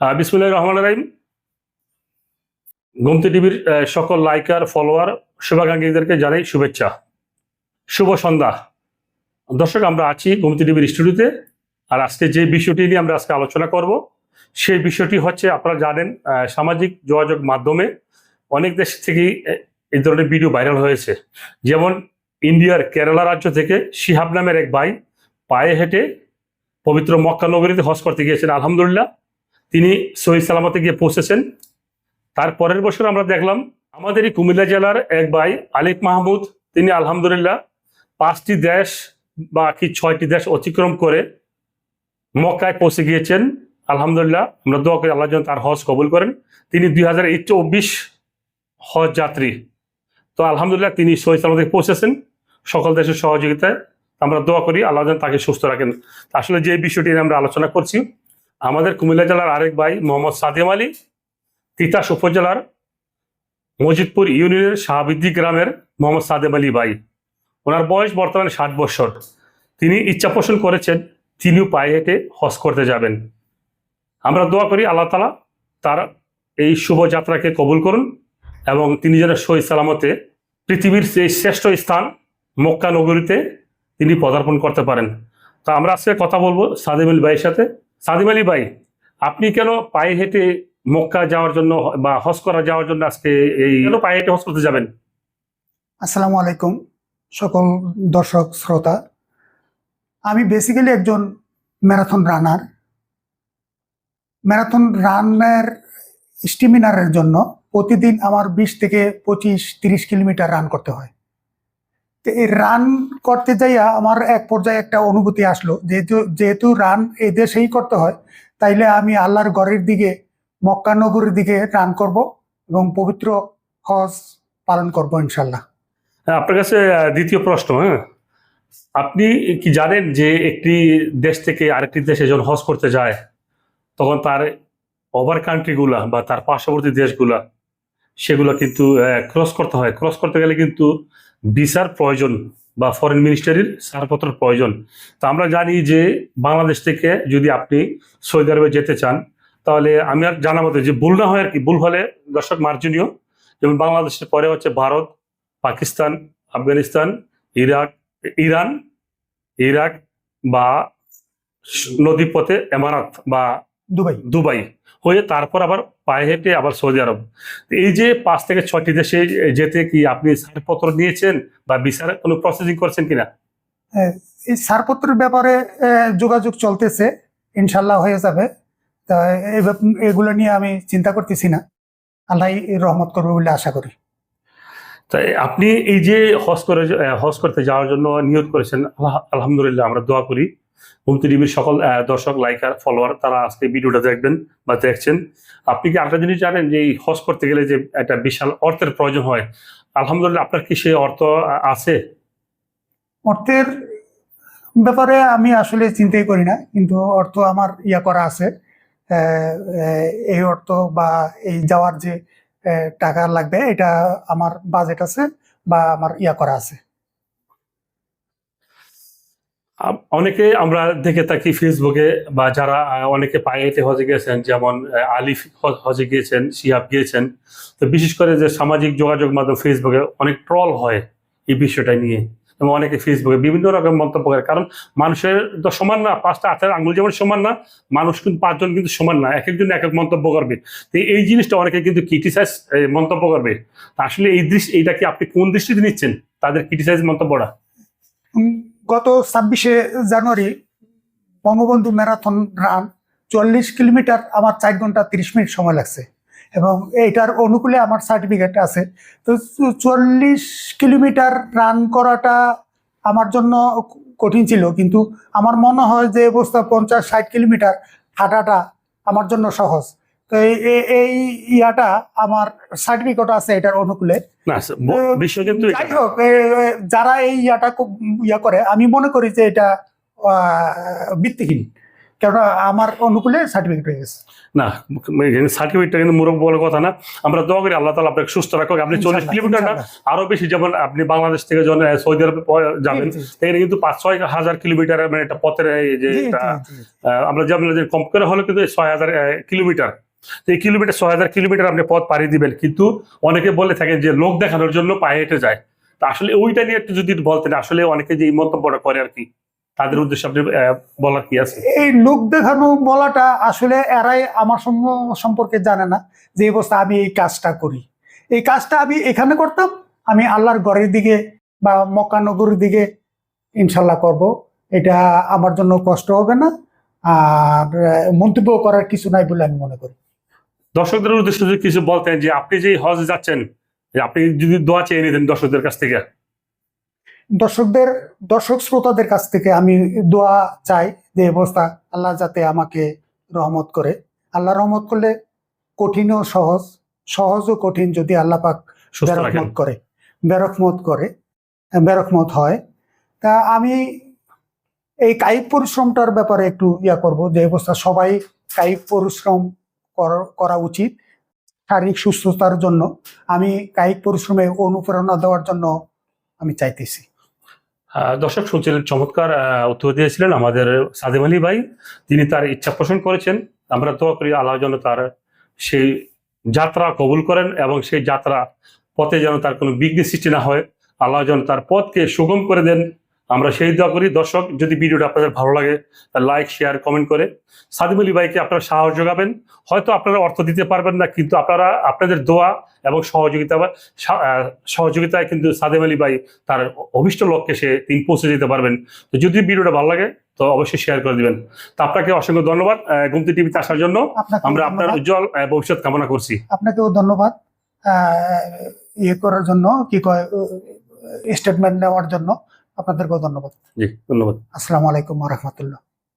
বিসমুল্লাহ রহমান রাহিম। গোমতি টিভির সকল লাইকার, ফলোয়ার, শুভাকাঙ্ক্ষীদেরকে জানাই শুভেচ্ছা। শুভ সন্ধ্যা। দর্শক, আমরা আছি গোমতি টিভির স্টুডিওতে। আর আজকে যে বিষয়টি নিয়ে আমরা আজকে আলোচনা করব, সেই বিষয়টি হচ্ছে, আপনারা জানেন সামাজিক যোগাযোগ মাধ্যমে অনেক দেশ থেকেই এই ধরনের ভিডিও ভাইরাল হয়েছে। যেমন ইন্ডিয়ার কেরালা রাজ্য থেকে শিহাব নামের এক ভাই পায়ে হেঁটে পবিত্র মক্কা নগরীতে হজ করতে গিয়েছেন, আলহামদুলিল্লাহ। তিনি সহি সালামতে গিয়ে পৌঁছেছেন। তার পরের বছর আমরা দেখলাম, আমাদেরই কুমিল্লা জেলার এক ভাই, আলিফ মাহমুদ, তিনি আলহামদুলিল্লাহ পাঁচটি দেশ বা কি ছয়টি দেশ অতিক্রম করে মক্কায় পৌঁছে গিয়েছেন। আলহামদুলিল্লাহ, আমরা দোয়া করি আল্লাহ তার হজ কবুল করেন। তিনি দুই হাজার চব্বিশ হজ যাত্রী। তো আলহামদুলিল্লাহ, তিনি সহি সালামতে পৌঁছেছেন সকল দেশের সহযোগিতায়। আমরা দোয়া করি আল্লাহ তাকে সুস্থ রাখেন। আসলে যে বিষয়টি আমরা আলোচনা করছি আমাদের কুমিল্লা জেলার আরেক ভাই মোহাম্মদ সাদেম আলী, তিতাস উপজেলার মজিদপুর ইউনিয়নের শাহাবিদ্দি গ্রামের মোহাম্মদ সাদেম আলী ভাই। ওনার বয়স বর্তমানে ষাট বছর। তিনি ইচ্ছা পোষণ করেছেন, তিনিও পায়ে হেঁটে হজ করতে যাবেন। আমরা দোয়া করি আল্লাহ তালা তার এই শুভযাত্রাকে কবুল করুন এবং তিনি যেন সহি সালামতে পৃথিবীর সেই শ্রেষ্ঠ স্থান মক্কা নগরীতে তিনি পদার্পণ করতে পারেন। তা আমরা আজকে কথা বলব সাদেম আলী ভাইয়ের সাথে। সাদিম আলী ভাই, আপনি কেন পায়ে হেঁটে মক্কা যাওয়ার জন্য বা হজ করা যাওয়ার জন্য আজকে এই কেন পায়ে হেঁটে হজ করতে যাবেন? আসসালামু আলাইকুম, সকল দর্শক, শ্রোতা। আমি বেসিক্যালি একজন ম্যারাথন রানার ম্যারাথন রানের স্টিমিনারের জন্য প্রতিদিন আমার বিশ থেকে পঁচিশ, তিরিশ কিলোমিটার রান করতে হয়। এই রান করতে যাইয়া আমার এক পর্যায়ে একটা অনুভূতি আসলো। যেহেতু যেহেতু রান এই দেশেই করতে হয় তাইলে আমি আল্লাহর ঘরের দিকে মক্কা নগরীর দিকে রান করব এবং পবিত্র হজ পালন করব ইনশাল্লাহ হ্যাঁ, আপনার কাছে দ্বিতীয় প্রশ্ন হ্যাঁ? আপনি কি জানেন যে একটি দেশ থেকে আরেকটি দেশে যখন হজ করতে যায় তখন তার ওভার কান্ট্রিগুলা বা তার পার্শ্ববর্তী দেশগুলা সেগুলো কিন্তু ক্রস করতে হয়। ক্রস করতে গেলে কিন্তু ভিসার প্রয়োজন বা ফরেন মিনিস্টারির ছাড়পত্রের প্রয়োজন। তো আমরা জানি যে বাংলাদেশ থেকে যদি আপনি সৌদি আরবে যেতে চান, তাহলে আমি আর জানা মতো যে ভুল না হয় আর কি, ভুল হলে দর্শক মার্জনীয়। যেমন বাংলাদেশের পরে হচ্ছে Bharat, Pakistan, Afghanistan, Iraq, Iran, Iraq বা নদীপথে এমারাত বা দুবাই। দুবাই। হয়ে তারপর আবার পায়ে হেঁটে আবার সৌদি আরব। এই যে পাঁচ থেকে ছয়টি দেশে যেতে কি আপনি ছাড়পত্র নিয়েছেন বা বিচার কোনো প্রসেসিং করছেন কিনা? এই ছাড়পত্রের ব্যাপারে যোগাযোগ চলতেছে ইনশাল্লাহ হয়ে যাবে। তা এগুলো নিয়ে আমি চিন্তা করতেছি না। আল্লাহ রহমত করবে বলে আশা করি। তাই আপনি এই যে হজ করে হজ করতে যাওয়ার জন্য নিয়োগ করেছেন আলহামদুলিল্লাহ আমরা দোয়া করি। হুমতি টিভির সকল দর্শক লাইকার ফলোয়ার তারা আজকে ভিডিওটা দেখবেন বা দেখছেন। আপনি কি আরেকটা জিনিস জানেন যে এই হজ করতে গেলে যে একটা বিশাল অর্থের প্রয়োজন হয়? আলহামদুলিল্লাহ, আপনার কি সেই অর্থ আছে? অর্থের ব্যাপারে আমি আসলে চিন্তাই করি না, কিন্তু অর্থ আমার ইয়া করা আছে। এই অর্থ বা এই যাওয়ার যে টাকা লাগবে, এটা আমার বাজেট আছে বা আমার ইয়া করা আছে। অনেকে আমরা দেখে থাকি ফেসবুকে বা যারা অনেকে পায়ে হেঁটে হজে গিয়েছেন যেমন আলিফ হজে গিয়েছেন শিহাব গিয়েছেন। তো বিশেষ করে যে সামাজিক যোগাযোগ মাধ্যম ফেসবুকে অনেক ট্রল হয় এই বিষয়টা নিয়ে। এবং অনেকে ফেসবুকে বিভিন্ন রকম মন্তব্য করে। কারণ মানুষের তো সমান না, পাঁচটা হাতের আঙুল যেমন সমান না, মানুষ কিন্তু পাঁচজন কিন্তু সমান না, এক একজন এক এক মন্তব্য করবে। তো এই জিনিসটা অনেকে কিন্তু ক্রিটিসাইজ মন্তব্য করবে। আসলে এই দৃষ্টি এইটা কি আপনি কোন দৃষ্টিতে নিচ্ছেন তাদের ক্রিটিসাইজ মন্তব্যটা? গত ছাব্বিশে জানুয়ারি বঙ্গবন্ধু ম্যারাথন রান চল্লিশ কিলোমিটার আমার চার ঘণ্টা তিরিশ মিনিট সময় লাগছে। এবং এইটার অনুকূলে আমার সার্টিফিকেট আছে। তো চল্লিশ কিলোমিটার রান করাটা আমার জন্য কঠিন ছিল। কিন্তু আমার মনে হয় যে অবস্থা পঞ্চাশ, ষাট কিলোমিটার হাঁটাটা আমার জন্য সহজ। তো এই- ইয়াটা আমার সার্টিফিকেট আছে এটার অনুকূলে। যাই হোক যারা এই ইয়াটা খুব ইয়া করে আমি মনে করি যে এটা ভিত্তিহীন। কেননা আমার অনুকূলে সার্টিফিকেট হয়ে গেছে। না সার্টিফিকেটটা কিন্তু বলে কথা না। আমরা দোয়া করি আল্লাহ তালা আপনাকে সুস্থ রাখুক। আপনি চল্লিশ কিলোমিটার না আরও বেশি যেমন আপনি বাংলাদেশ থেকে যখন সৌদি আরবে যাবেন এখানে কিন্তু পাঁচ ছয় হাজার কিলোমিটার মানে একটা পথের যে আমরা যেমন কম করে হলে কিন্তু ছয় হাজার কিলোমিটার। এই কিলোমিটার, ছয় হাজার কিলোমিটার আপনি পথ পাড়ি দিবেন, কিন্তু অনেকে বলে থাকেন যে লোক দেখানোর জন্য পায়ে হেঁটে যায়। তা আসলে ওইটা নিয়ে একটু যদি বলতেন, আসলে অনেকে যে এই মন্তব্যটা করে আর কি, তাদের উদ্দেশ্যে আপনি বলার কি আছে? এই লোক দেখানো বলাটা আসলে এরাই আমার সম- সম্পর্কে জানে না যে অবস্থা আমি এই কাজটা করি। এই কাজটা আমি এখানে করতাম, আমি আল্লাহর ঘরের দিকে বা মক্কানগরের দিকে ইনশাল্লাহ করব। এটা আমার জন্য কষ্ট হবে না, আর মন্তব্য করার কিছু নাই বলে আমি মনে করি। দর্শকদের উদ্দেশ্যে যদি কিছু বলতেন যে আপনি যে হজ যাচ্ছেন আপনি যদি দোয়া চেয়ে নিতেন দর্শকদের কাছ থেকে। দর্শকদের দর্শক শ্রোতাদের কাছ থেকে আমি দোয়া চাই যে অবস্থা আল্লাহ যাতে আমাকে রহমত করে। আল্লাহ রহমত করলে কঠিন ও সহজ সহজ ও কঠিন যদি আল্লাহ পাক বেরকমত করে বেরকমত করে বেরকমত হয়। তা আমি এই কায়িক পরিশ্রমটার ব্যাপারে একটু ইয়া করব যে অবস্থা সবাই কায়িক পরিশ্রম কর- উচিত শারীরিক সুস্থতার জন্য। আমি কায়িক পরিশ্রমে অনুপ্রেরণা দেওয়ার জন্য আমি চাইতেছি। দর্শক শুনছিলেন চমৎকার উত্তর দিয়েছিলেন আমাদের সাদেম আলী ভাই। তিনি তার ইচ্ছা পোষণ করেছেন। আমরা দোয়া করি আল্লাহ যেন তার সেই যাত্রা কবুল করেন এবং সেই যাত্রা পথে যেন তার কোনো বিঘ্ন সৃষ্টি না হয়। আল্লাহ যেন তার পথকে সুগম করে দেন। আমরা সেই দোয়া করি দর্শক যদি ভিডিওটা আপনাদের ভালো লাগে লাইক শেয়ার কমেন্ট করে। সাদিম আলী ভাইকে আপনারা সাহস যোগাবেন। হয়তো আপনারা অর্থ দিতে পারবেন না কিন্তু আপনারা আপনাদের দোয়া এবং সহযোগিতা সহযোগিতায় কিন্তু সাদেম আলী ভাই তার অভিষ্ট লক্ষ্যে সে তিনি পৌঁছে যেতে পারবেন। তো যদি ভিডিওটা ভালো লাগে তো অবশ্যই শেয়ার করে দিবেন। তো আপনাকে অসংখ্য ধন্যবাদ গুমতি টিভিতে আসার জন্য। আমরা আপনার উজ্জ্বল ভবিষ্যৎ কামনা করছি। আপনাকেও ধন্যবাদ ইয়ে করার জন্য কি কয় স্টেটমেন্ট নেওয়ার জন্য। আপনাদেরকেও ধন্যবাদ। জি ধন্যবাদ। আসসালামু আলাইকুম রহমতুল্লাহ।